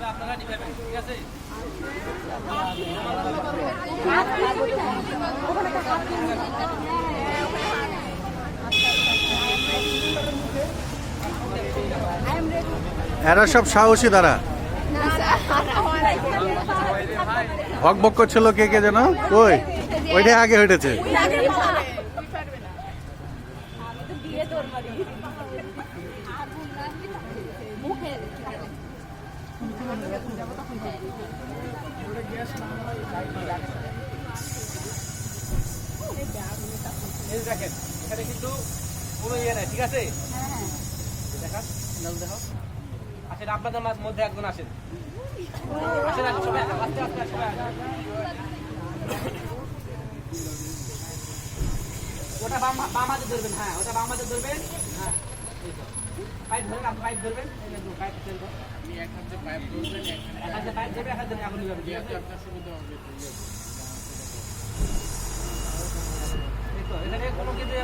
তবে আপনারা নিবেন ঠিক আছে? এরা সব সাহসী দ্বারা ভক ভক করছিল কে কে যেন? কই? ওইটাই আগে হেঁটেছে দেখেন এখানে কিন্তু কোনো ইয়ে নাই ঠিক আছে? দেখান নাম দেখো আসেন আপনাদের মাঝ- মধ্যে একজন আসেন। আসেন সবাই আস্তে আস্তে সবাই ওটা বাম বাম হাতে ধরবেন হ্যাঁ ওটা বাম হাতে ধরবেন। হ্যাঁ। পাইপ ধরেন আপনি পাইপ ধরবেন এই যে একদম পাইপ ধরবেন এক হাতে পাইপ ধরবেন এক হাতে পাইপ ধরবেন এক হাতে এখন এই তো, কোনো কিছু?